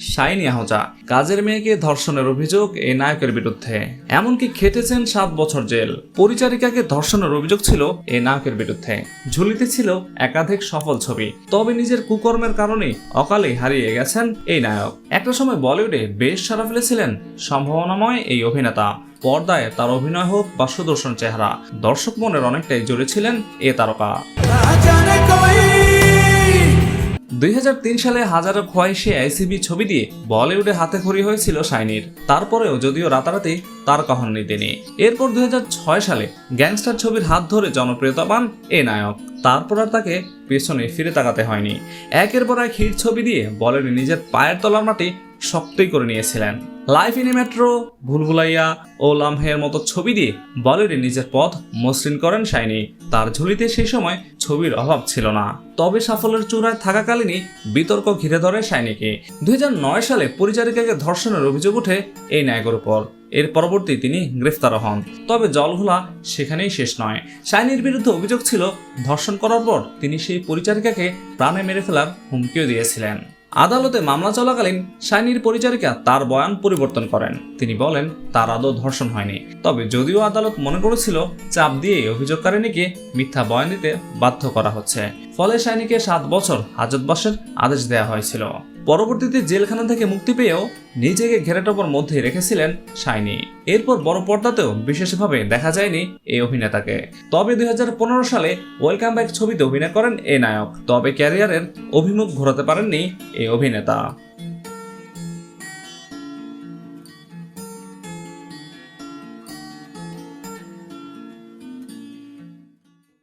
Shine আহজা, কাজের মেয়েকে ধর্ষণের অভিযোগ এই নায়কের বিরুদ্ধে। এমনকি খেটেছেন সাত বছর জেল। পরিচারিকাকে ধর্ষণের অভিযোগ ছিল এই নায়কের বিরুদ্ধে। ঝুলিতে ছিল একাধিক সফল ছবি। তবে নিজের কুকর্মের কারণে অকালে হারিয়ে গেছেন এই নায়ক। একটা সময় বলিউডে বেশ সারা ফেলেছিলেন সম্ভাবনাময় এই অভিনেতা। পর্দায় তার অভিনয় হোক বা সুদর্শন চেহারা, দর্শক মনের অনেকটাই জুড়েছিলেন এ তারকা। দুই হাজার তিন সালে হাজারো খোয়াইশে আইসিবি ছবি দিয়ে বলিউডে হাতে খড়ি হয়েছিল শাইনির। তারপরেও যদিও রাতারাতি, তার কাহনিতে নেই এরপর দুই হাজার ছয় সালে গ্যাংস্টার ছবির হাত ধরে জনপ্রিয়তা পান এ নায়ক। তারপর আর তাকে পেছনে ফিরে তাকাতে হয়নি। একের পর এক হিট ছবি দিয়ে বলিউডে নিজের পায়ের তলার মাটি শক্তই করে নিয়েছিলেন। লাইফ ইন মেট্রো, ভুলভুলাইয়া ও লামহের মতো ছবি দিয়ে বলিউডে নিজের পথ মসৃণ করেন শাইনি। তার ঝুলিতে সেই সময় ছবির অভাব ছিল না। তবে সাফল্যের চূড়ায় থাকাকালীনই বিতর্ক ঘিরে ধরে শাইনিকে। দুই সালে পরিচারিকাকে ধর্ষণের অভিযোগ ওঠে এই নায়কের উপর। এর পরবর্তী তিনি গ্রেফতার হন। তবে জলঘোলা সেখানেই শেষ নয়। শাইনির বিরুদ্ধে অভিযোগ ছিল, ধর্ষণ করার পর তিনি সেই পরিচারিকাকে প্রাণে মেরে ফেলার হুমকিও দিয়েছিলেন। আদালতে মামলা চলাকালীন শাইনির পরিচারিকা তার বয়ান পরিবর্তন করেন। তিনি বলেন, তার আদৌ ধর্ষণ হয়নি। তবে যদিও আদালত মনে করেছিল, চাপ দিয়ে অভিযোগকারিণীকে মিথ্যা বয়ান দিতে বাধ্য করা হচ্ছে। ফলে শাইনিকে সাত বছর হাজতবাসের আদেশ দেওয়া হয়েছিল। পরবর্তীতে জেলখানা থেকে মুক্তি পেয়েও নিজেকে ঘেরাটোপর মধ্যে রেখেছিলেন শাইনি। এরপর বড় পর্দাতেও বিশেষভাবে দেখা যায়নি এই অভিনেতাকে। তবে দুই হাজার পনেরো সালে ওয়েলকাম ব্যাক ছবিতে অভিনয় করেন এ নায়ক। তবে ক্যারিয়ারের অভিমুখ ঘোরাতে পারেননি এই অভিনেতা।